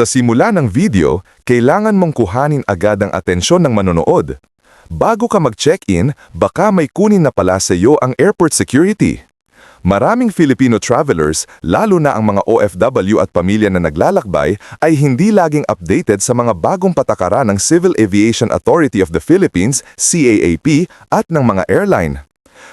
Sa simula ng video, kailangan mong kuhanin agad ang atensyon ng manonood. Bago ka mag-check-in, baka may kunin na pala sa iyo ang airport security. Maraming Filipino travelers, lalo na ang mga OFW at pamilya na naglalakbay, ay hindi laging updated sa mga bagong patakaran ng Civil Aviation Authority of the Philippines, CAAP, at ng mga airline.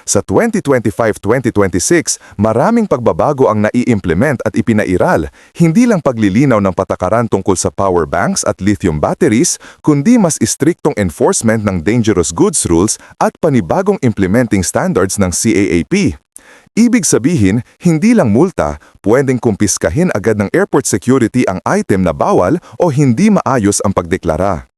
Sa 2025-2026, maraming pagbabago ang nai-implement at ipinairal, hindi lang paglilinaw ng patakaran tungkol sa power banks at lithium batteries, kundi mas istriktong enforcement ng dangerous goods rules at panibagong implementing standards ng CAAP. Ibig sabihin, hindi lang multa, pwedeng kumpiskahin agad ng airport security ang item na bawal o hindi maayos ang pagdeklara.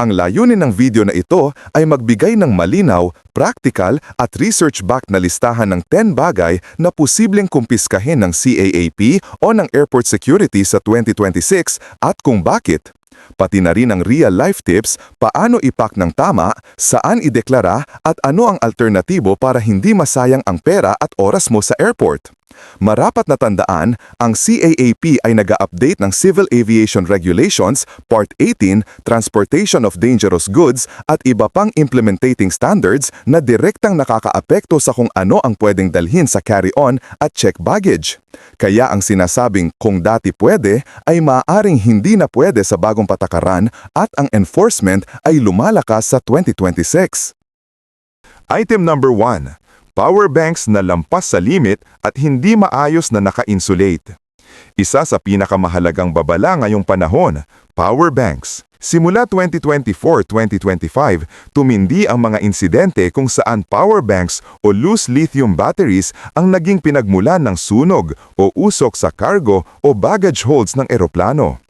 Ang layunin ng video na ito ay magbigay ng malinaw, practical at research-backed na listahan ng 10 bagay na posibleng kumpiskahin ng CAAP o ng airport security sa 2026 at kung bakit. Pati na rin ang real-life tips paano ipak ng tama, saan ideklara at ano ang alternatibo para hindi masayang ang pera at oras mo sa airport. Marapat na tandaan, ang CAAP ay nag-update ng Civil Aviation Regulations, Part 18, Transportation of Dangerous Goods at iba pang implementing standards na direktang nakakaapekto sa kung ano ang pwedeng dalhin sa carry-on at check baggage. Kaya ang sinasabing kung dati pwede ay maaaring hindi na pwede sa bagong patakaran at ang enforcement ay lumalakas sa 2026. Item number 1. Power banks na lampas sa limit at hindi maayos na naka-insulate. Isa sa pinakamahalagang babala ngayong panahon, power banks. Simula 2024-2025, tumindi ang mga insidente kung saan power banks o loose lithium batteries ang naging pinagmulan ng sunog o usok sa cargo o baggage holds ng eroplano.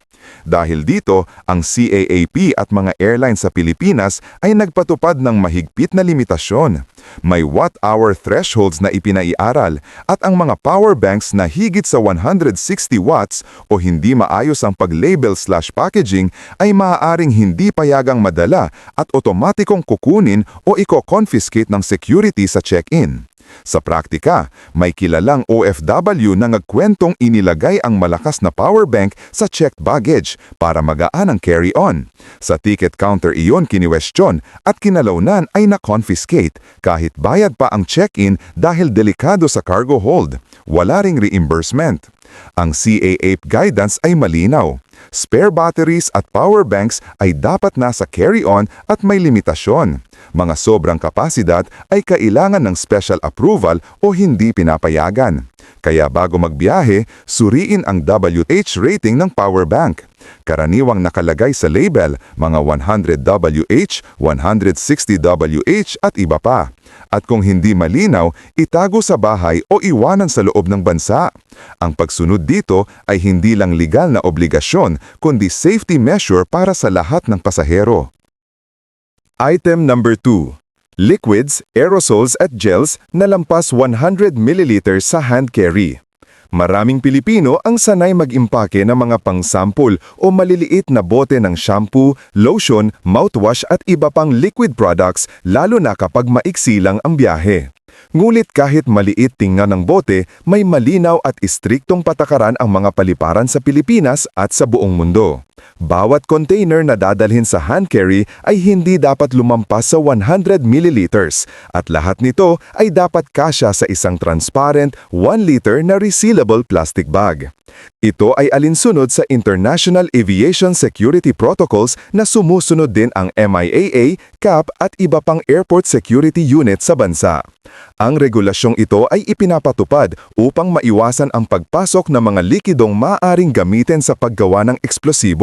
Dahil dito, ang CAAP at mga airlines sa Pilipinas ay nagpatupad ng mahigpit na limitasyon. May watt-hour thresholds na ipinaiaral at ang mga power banks na higit sa 160 watts o hindi maayos ang pag-label slash packaging ay maaaring hindi payagang madala at otomatikong kukunin o iko-confiscate ng security sa check-in. Sa praktika, may kilalang OFW na nagkwentong inilagay ang malakas na power bank sa checked baggage para magaan ang carry-on. Sa ticket counter iyon kiniwestiyon at kinalaunan ay na-confiscate kahit bayad pa ang check-in dahil delikado sa cargo hold. Wala ring reimbursement. Ang CAAP guidance ay malinaw. Spare batteries at power banks ay dapat nasa carry-on at may limitasyon. Mga sobrang kapasidad ay kailangan ng special approval o hindi pinapayagan. Kaya bago magbiyahe, suriin ang WH rating ng power bank. Karaniwang nakalagay sa label, mga 100 WH, 160 WH at iba pa. At kung hindi malinaw, itago sa bahay o iwanan sa loob ng bansa. Ang pagsunod dito ay hindi lang legal na obligasyon, kundi safety measure para sa lahat ng pasahero. Item number 2. Liquids, aerosols at gels na lampas 100 ml sa hand carry. Maraming Pilipino ang sanay mag-impake ng mga pang-sample o maliliit na bote ng shampoo, lotion, mouthwash at iba pang liquid products lalo na kapag maiksi lang ang biyahe. Ngulit kahit maliit tingnan ng bote, may malinaw at istriktong patakaran ang mga paliparan sa Pilipinas at sa buong mundo. Bawat container na dadalhin sa hand carry ay hindi dapat lumampas sa 100 ml at lahat nito ay dapat kasya sa isang transparent 1 liter na resealable plastic bag. Ito ay alinsunod sa International Aviation Security Protocols na sumusunod din ang MIAA, CAP at iba pang airport security unit sa bansa. Ang regulasyong ito ay ipinapatupad upang maiwasan ang pagpasok ng mga likidong maaring gamitin sa paggawa ng eksplosibo.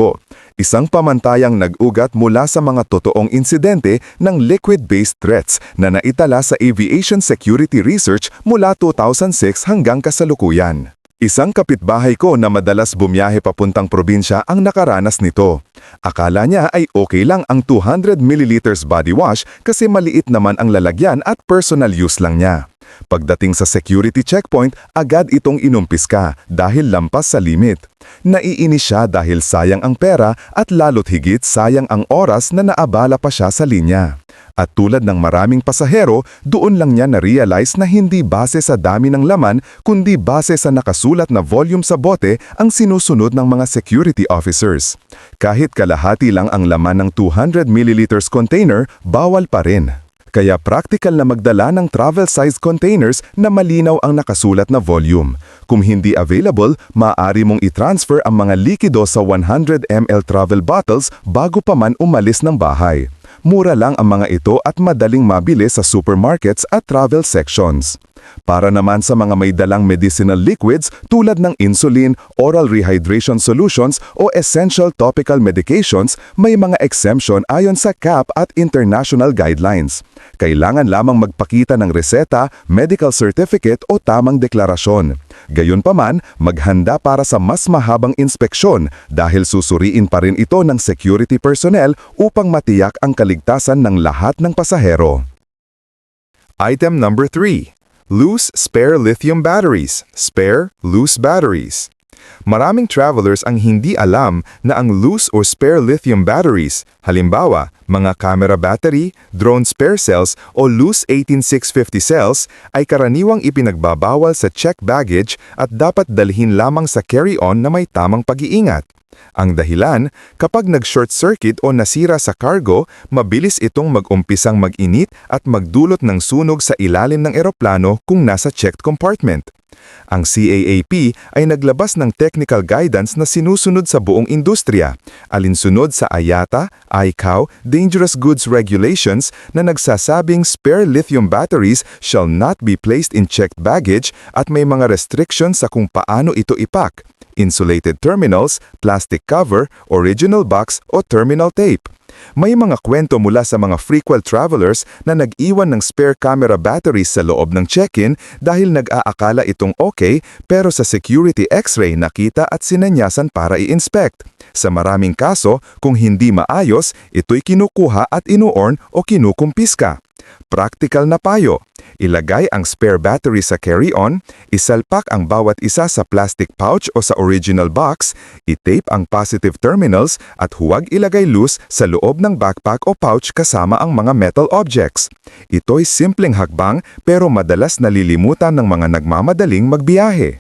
Isang pamantayang nag-ugat mula sa mga totoong insidente ng liquid-based threats na naitala sa Aviation Security Research mula 2006 hanggang kasalukuyan. Isang kapitbahay ko na madalas bumiyahe papuntang probinsya ang nakaranas nito. Akala niya ay okay lang ang 200 ml body wash kasi maliit naman ang lalagyan at personal use lang niya. Pagdating sa security checkpoint, agad itong inumpiska dahil lampas sa limit. Naiinis siya dahil sayang ang pera at lalo't higit sayang ang oras na naabala pa siya sa linya. At tulad ng maraming pasahero, doon lang niya na-realize na hindi base sa dami ng laman kundi base sa nakasulat na volume sa bote ang sinusunod ng mga security officers. Kahit kalahati lang ang laman ng 200 ml container, bawal pa rin. Kaya practical na magdala ng travel-size containers na malinaw ang nakasulat na volume. Kung hindi available, maaari mong i-transfer ang mga likido sa 100 ml travel bottles bago pa man umalis ng bahay. Mura lang ang mga ito at madaling mabili sa supermarkets at travel sections. Para naman sa mga may dalang medicinal liquids tulad ng insulin, oral rehydration solutions o essential topical medications, may mga exemption ayon sa CAP at international guidelines. Kailangan lamang magpakita ng reseta, medical certificate o tamang deklarasyon. Gayunpaman, maghanda para sa mas mahabang inspeksyon dahil susuriin pa rin ito ng security personnel upang matiyak ang kaligtasan ng lahat ng pasahero. Item number 3. Loose spare lithium batteries. Spare loose batteries. Maraming travelers ang hindi alam na ang loose or spare lithium batteries, halimbawa, mga camera battery, drone spare cells o loose 18650 cells ay karaniwang ipinagbabawal sa check baggage at dapat dalhin lamang sa carry-on na may tamang pag-iingat. Ang dahilan, kapag nag-short circuit o nasira sa cargo, mabilis itong mag-umpisang mag-init at magdulot ng sunog sa ilalim ng eroplano kung nasa checked compartment. Ang CAAP ay naglabas ng technical guidance na sinusunod sa buong industriya, alinsunod sa IATA, ICAO, Dangerous Goods Regulations na nagsasabing spare lithium batteries shall not be placed in checked baggage at may mga restrictions sa kung paano ito ipak insulated terminals, plastic cover, original box o terminal tape. May mga kwento mula sa mga frequent travelers na nag-iwan ng spare camera batteries sa loob ng check-in dahil nag-aakala itong okay pero sa security x-ray nakita at sinanyasan para i-inspect. Sa maraming kaso, kung hindi maayos, ito'y kinukuha at inuorn o kinukumpiska. Practical na payo. Ilagay ang spare battery sa carry-on, isalpak ang bawat isa sa plastic pouch o sa original box, i-tape ang positive terminals at huwag ilagay loose sa loob ng backpack o pouch kasama ang mga metal objects. Ito'y simpleng hakbang pero madalas nalilimutan ng mga nagmamadaling magbiyahe.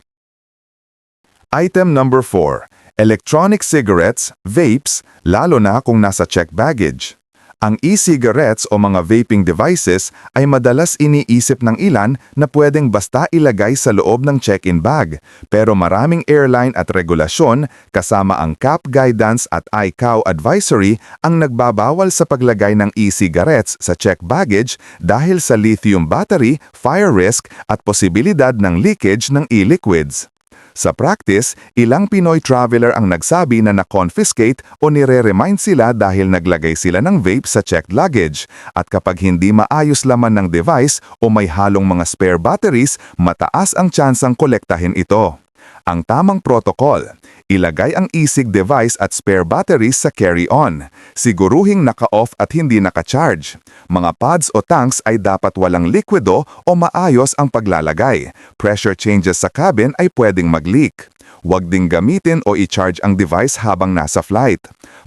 Item number 4. Electronic cigarettes, vapes, lalo na kung nasa check baggage. Ang e-cigarettes o mga vaping devices ay madalas iniisip ng ilan na pwedeng basta ilagay sa loob ng check-in bag. Pero maraming airline at regulasyon, kasama ang CAP guidance at ICAO advisory, ang nagbabawal sa paglagay ng e-cigarettes sa check baggage dahil sa lithium battery, fire risk at posibilidad ng leakage ng e-liquids. Sa practice, ilang Pinoy traveler ang nagsabi na na-confiscate o nire-remind sila dahil naglagay sila ng vape sa checked luggage at kapag hindi maayos laman ng device o may halong mga spare batteries, mataas ang tsansang kolektahin ito. Ang tamang protocol, ilagay ang e-cig device at spare batteries sa carry-on. Siguruhing naka-off at hindi naka-charge. Mga pads o tanks ay dapat walang likwido o maayos ang paglalagay. Pressure changes sa cabin ay pwedeng mag-leak. Huwag ding gamitin o i-charge ang device habang nasa flight.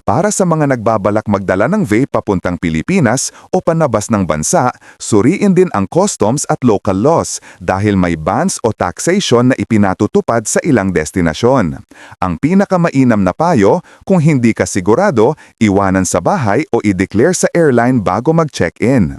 Para sa mga nagbabalak magdala ng vape papuntang Pilipinas o panabas ng bansa, suriin din ang customs at local laws dahil may bans o taxation na ipinatutupad sa ilang destinasyon. Ang pinakamainam na payo, kung hindi ka sigurado, iwanan sa bahay o i-declare sa airline bago mag-check-in.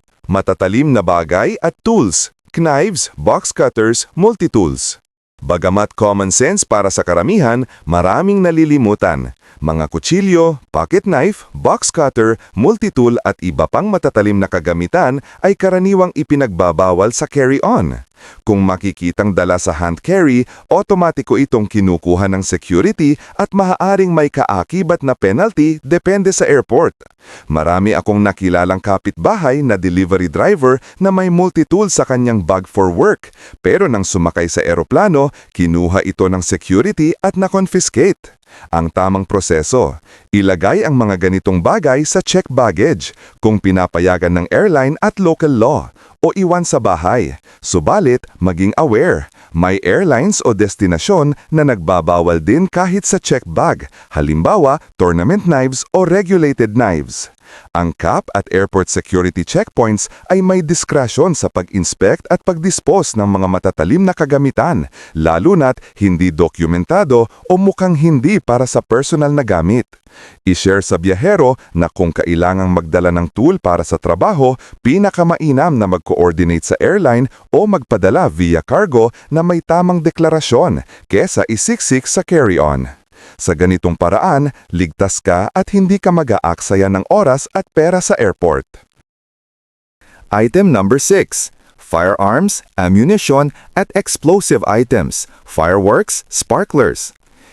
Matatalim na bagay at tools, knives, box cutters, multi-tools. Bagamat common sense para sa karamihan, maraming nalilimutan. Mga kutsilyo, pocket knife, box cutter, multitool at iba pang matatalim na kagamitan ay karaniwang ipinagbabawal sa carry-on. Kung makikitang dala sa hand carry, otomatiko itong kinukuha ng security at maaaring may kaakibat na penalty depende sa airport. Marami akong nakilalang kapitbahay na delivery driver na may multitool sa kanyang bag for work, pero nang sumakay sa eroplano, kinuha ito ng security at na-confiscate. Ang tamang proseso, ilagay ang mga ganitong bagay sa check baggage kung pinapayagan ng airline at local law o iwan sa bahay. Subalit, maging aware, may airlines o destinasyon na nagbabawal din kahit sa check bag, halimbawa tournament knives o regulated knives. Ang CAP at airport security checkpoints ay may diskrasyon sa pag-inspect at pag-dispose ng mga matatalim na kagamitan, lalo na't hindi dokumentado o mukhang hindi para sa personal na gamit. I-share sa biyahero na kung kailangang magdala ng tool para sa trabaho, pinakamainam na mag-coordinate sa airline o magpadala via cargo na may tamang deklarasyon kesa isiksik sa carry-on. Sa ganitong paraan, ligtas ka at hindi ka mag-aaksaya ng oras at pera sa airport. Item number 6. Firearms, ammunition, at explosive items, fireworks, sparklers.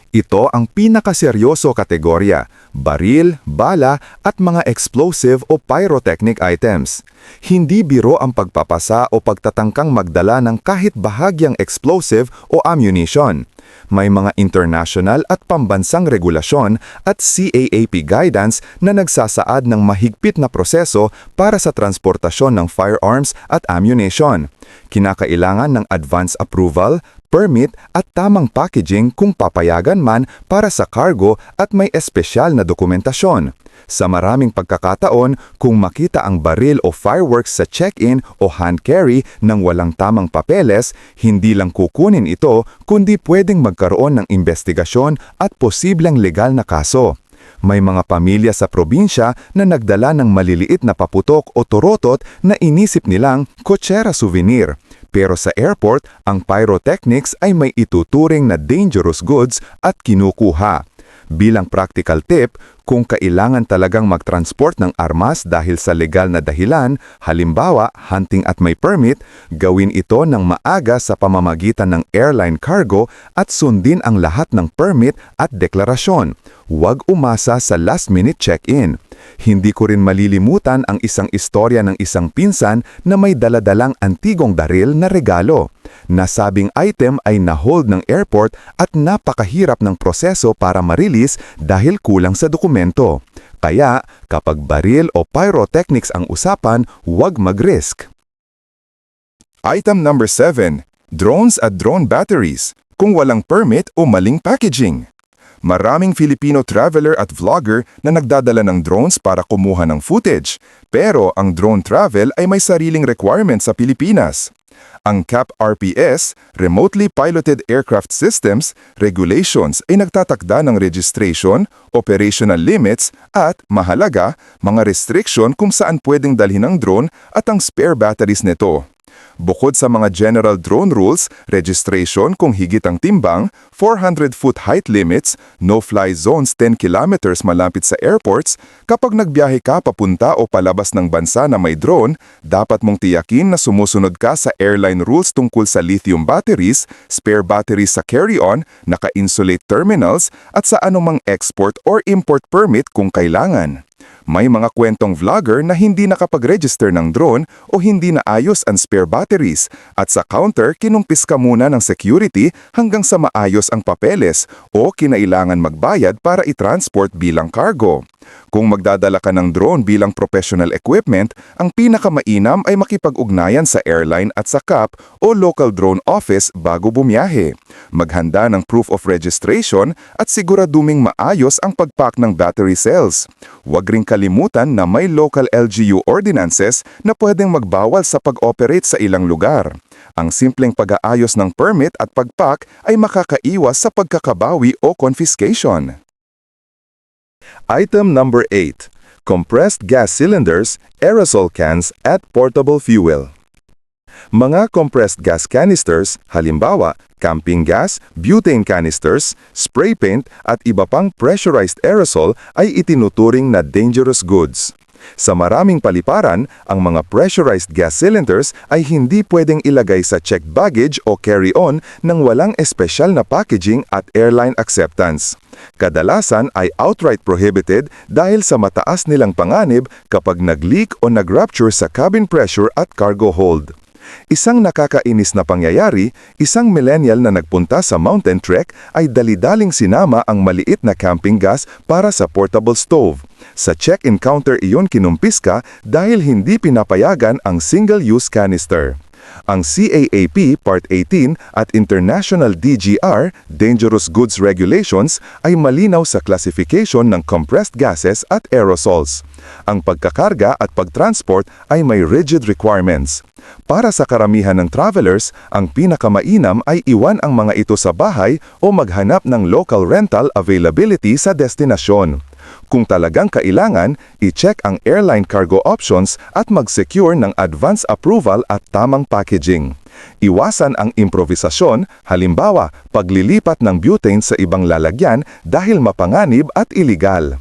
Ito ang pinakaseryoso kategorya, baril, bala at mga explosive o pyrotechnic items. Hindi biro ang pagpapasa o pagtatangkang magdala ng kahit bahagyang explosive o ammunition. May mga international at pambansang regulasyon at CAAP guidance na nagsasaad ng mahigpit na proseso para sa transportasyon ng firearms at ammunition. Kinakailangan ng advance approval, permit at tamang packaging kung papayagan man para sa cargo at may espesyal na dokumentasyon. Sa maraming pagkakataon, kung makita ang baril o fireworks sa check-in o hand carry ng walang tamang papeles, hindi lang kukunin ito kundi pwedeng magkaroon ng investigasyon at posibleng legal na kaso. May mga pamilya sa probinsya na nagdala ng maliliit na paputok o turotot na inisip nilang kotsera souvenir. Pero sa airport, ang pyrotechnics ay may ituturing na dangerous goods at kinukuha. Bilang practical tip, kung kailangan talagang magtransport ng armas dahil sa legal na dahilan, halimbawa hunting at may permit, gawin ito ng maaga sa pamamagitan ng airline cargo at sundin ang lahat ng permit at deklarasyon. Huwag umasa sa last-minute check-in. Hindi ko rin malilimutan ang isang istorya ng isang pinsan na may daladalang antigong daril na regalo. Nasabing item ay na-hold ng airport at napakahirap ng proseso para marilis dahil kulang sa dokumento. Kaya, kapag baril o pyrotechnics ang usapan, huwag mag-risk. Item number 7. Drones at drone batteries. Kung walang permit o maling packaging. Maraming Filipino traveler at vlogger na nagdadala ng drones para kumuha ng footage. Pero ang drone travel ay may sariling requirement sa Pilipinas. Ang CAP RPS, Remotely Piloted Aircraft Systems, regulations ay nagtatakda ng registration, operational limits at, mahalaga, mga restriction kung saan pwedeng dalhin ang drone at ang spare batteries nito. Bukod sa mga general drone rules, registration kung higit ang timbang, 400-foot height limits, no-fly zones 10 kilometers malapit sa airports, kapag nagbiyahe ka papunta o palabas ng bansa na may drone, dapat mong tiyakin na sumusunod ka sa airline rules tungkol sa lithium batteries, spare batteries sa carry-on, naka-insulate terminals, at sa anumang export or import permit kung kailangan. May mga kwentong vlogger na hindi nakapag-register ng drone o hindi naayos ang spare batteries at sa counter kinumpis ka muna ng security hanggang sa maayos ang papeles o kinailangan magbayad para i-transport bilang cargo. Kung magdadala ka ng drone bilang professional equipment, ang pinakamainam ay makipag-ugnayan sa airline at sa CAP o local drone office bago bumiyahe. Maghanda ng proof of registration at siguraduming maayos ang pagpack ng battery cells. Huwag ring kalimutan na may local LGU ordinances na pwedeng magbawal sa pag-operate sa ilang lugar. Ang simpleng pag-aayos ng permit at pagpack ay makakaiwas sa pagkakabawi o confiscation. Item number 8. Compressed gas cylinders, aerosol cans at portable fuel. Mga compressed gas canisters, halimbawa camping gas, butane canisters, spray paint at iba pang pressurized aerosol ay itinuturing na dangerous goods. Sa maraming paliparan, ang mga pressurized gas cylinders ay hindi pwedeng ilagay sa checked baggage o carry-on nang walang espesyal na packaging at airline acceptance. Kadalasan ay outright prohibited dahil sa mataas nilang panganib kapag nag-leak o nag-rupture sa cabin pressure at cargo hold. Isang nakakainis na pangyayari, isang millennial na nagpunta sa mountain trek ay dalidaling sinama ang maliit na camping gas para sa portable stove. Sa check-in counter iyon kinumpiska dahil hindi pinapayagan ang single-use canister. Ang CAAP Part 18 at International DGR Dangerous Goods Regulations ay malinaw sa classification ng compressed gases at aerosols. Ang pagkakarga at pagtransport ay may rigid requirements. Para sa karamihan ng travelers, ang pinakamainam ay iwan ang mga ito sa bahay o maghanap ng local rental availability sa destinasyon. Kung talagang kailangan, i-check ang airline cargo options at mag-secure ng advance approval at tamang packaging. Iwasan ang improvisasyon, halimbawa, paglilipat ng butane sa ibang lalagyan dahil mapanganib at iligal.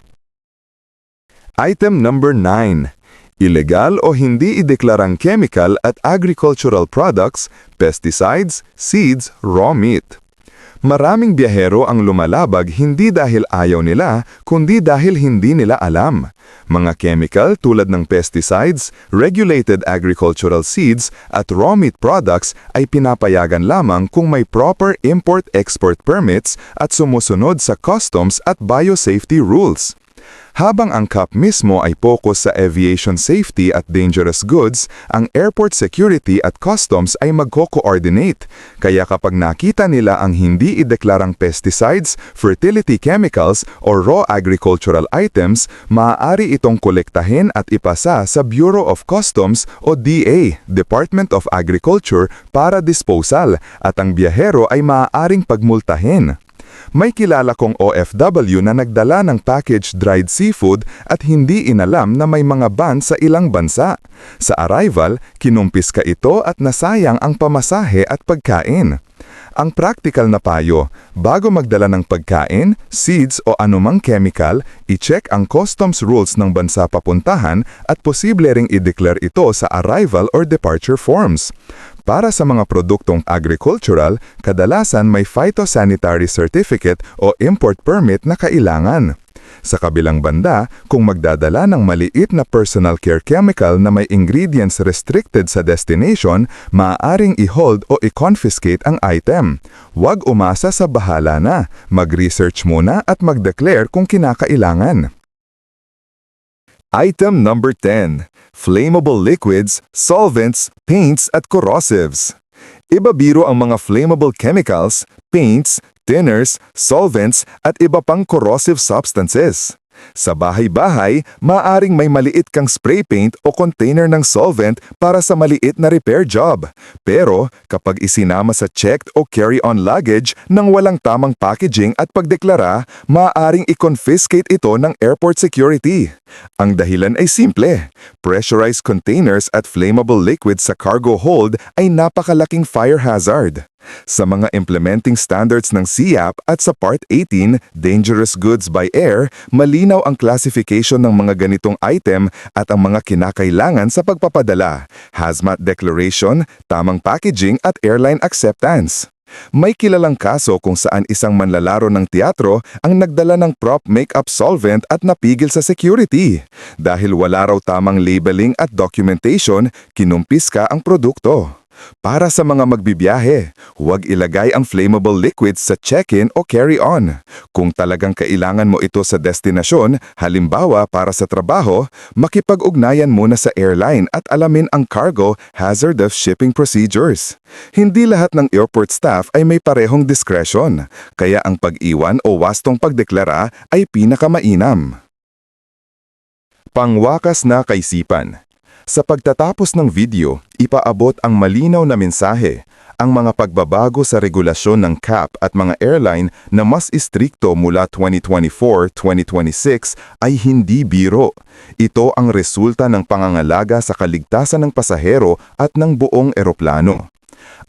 Item number 9. Ilegal o hindi ideklarang chemical at agricultural products, pesticides, seeds, raw meat. Maraming biyahero ang lumalabag hindi dahil ayaw nila, kundi dahil hindi nila alam. Mga chemical tulad ng pesticides, regulated agricultural seeds at raw meat products ay pinapayagan lamang kung may proper import-export permits at sumusunod sa customs at biosafety rules. Habang ang CAP mismo ay focus sa aviation safety at dangerous goods, ang airport security at customs ay magko-coordinate. Kaya kapag nakita nila ang hindi ideklarang pesticides, fertility chemicals o raw agricultural items, maaari itong kolektahin at ipasa sa Bureau of Customs o DA, Department of Agriculture, para disposal at ang biyahero ay maaaring pagmultahin. May kilala kong OFW na nagdala ng packaged dried seafood at hindi inalam na may mga ban sa ilang bansa. Sa arrival, kinumpiska ito at nasayang ang pamasahe at pagkain. Ang practical na payo, bago magdala ng pagkain, seeds o anumang chemical, i-check ang customs rules ng bansa papuntahan at posible ring i-declare ito sa arrival or departure forms. Para sa mga produktong agricultural, kadalasan may phytosanitary certificate o import permit na kailangan. Sa kabilang banda, kung magdadala ng maliit na personal care chemical na may ingredients restricted sa destination, maaaring i-hold o i-confiscate ang item. Huwag umasa sa bahala na. Mag-research muna at mag-declare kung kinakailangan. Item number 10. Flammable liquids, solvents, paints at corrosives. Iba biro ang mga flammable chemicals, paints, thinners, solvents at iba pang corrosive substances. Sa bahay-bahay, maaring may maliit kang spray paint o container ng solvent para sa maliit na repair job. Pero kapag isinama sa checked o carry-on luggage nang walang tamang packaging at pagdeklara, maaaring i-confiscate ito ng airport security. Ang dahilan ay simple. Pressurized containers at flammable liquids sa cargo hold ay napakalaking fire hazard. Sa mga implementing standards ng SIAP at sa Part 18, Dangerous Goods by Air, malinaw ang classification ng mga ganitong item at ang mga kinakailangan sa pagpapadala, hazmat declaration, tamang packaging at airline acceptance. May kilalang kaso kung saan isang manlalaro ng teatro ang nagdala ng prop makeup solvent at napigil sa security. Dahil wala raw tamang labeling at documentation, kinumpiska ang produkto. Para sa mga magbibiyahe, huwag ilagay ang flammable liquids sa check-in o carry-on. Kung talagang kailangan mo ito sa destinasyon, halimbawa para sa trabaho, makipag-ugnayan muna sa airline at alamin ang cargo hazard of shipping procedures. Hindi lahat ng airport staff ay may parehong discretion, kaya ang pag-iwan o wastong pagdeklara ay pinakamainam. Pangwakas na kaisipan. Sa pagtatapos ng video, ipaabot ang malinaw na mensahe, ang mga pagbabago sa regulasyon ng CAP at mga airline na mas istrikto mula 2024-2026 ay hindi biro. Ito ang resulta ng pangangalaga sa kaligtasan ng pasahero at ng buong eroplano.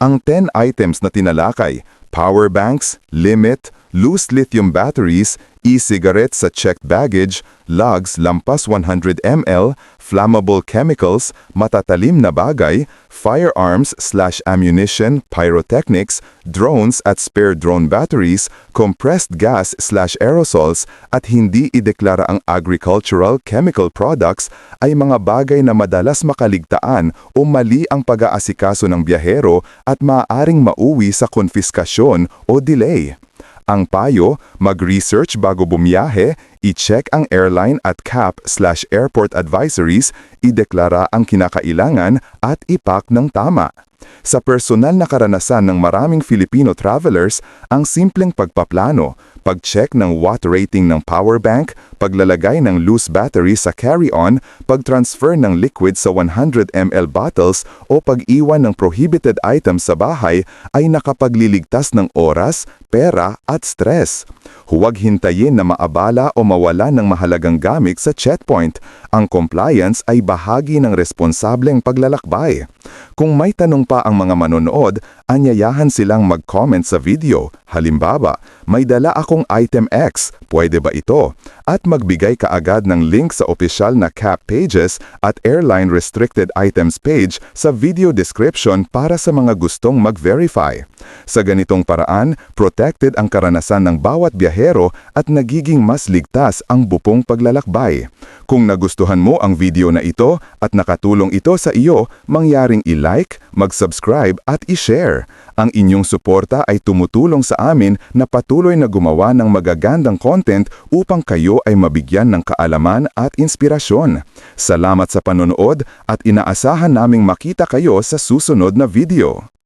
Ang 10 items na tinalakay, power banks, limit, loose lithium batteries, e-cigarettes sa checked baggage, lugs lampas 100 ml, flammable chemicals, matatalim na bagay, firearms slash ammunition, pyrotechnics, drones at spare drone batteries, compressed gas slash aerosols, at hindi ideklara ang agricultural chemical products ay mga bagay na madalas makaligtaan o mali ang pag-aasikaso ng biyahero at maaaring mauwi sa konfiskasyon o delay. Ang payo, mag-research bago bumiyahe, i-check ang airline at CAP slash airport advisories, ideklara ang kinakailangan at ipak ng tama. Sa personal na karanasan ng maraming Filipino travelers, ang simpleng pagpaplano, pag-check ng watt rating ng power bank, paglalagay ng loose battery sa carry-on, pag-transfer ng liquid sa 100 ml bottles o pag-iwan ng prohibited items sa bahay ay nakapagliligtas ng oras, pera at stress. Huwag hintayin na maabala o mawala ng mahalagang gamit sa checkpoint. Ang compliance ay bahagi ng responsableng paglalakbay. Kung may tanong pa ang mga manonood, anyayahan silang mag-comment sa video. Halimbawa, may dala akong item X, pwede ba ito? At magbigay kaagad ng link sa opisyal na CAP pages at airline restricted items page sa video description para sa mga gustong mag-verify. Sa ganitong paraan, protected ang karanasan ng bawat biyahero at nagiging mas ligtas ang bupong paglalakbay. Kung nagustuhan mo ang video na ito at nakatulong ito sa iyo, mangyaring i-like, mag-subscribe at i-share. Ang inyong suporta ay tumutulong sa amin na patuloy na gumawa ng magagandang content upang kayo ay mabigyan ng kaalaman at inspirasyon. Salamat sa panonood at inaasahan naming makita kayo sa susunod na video.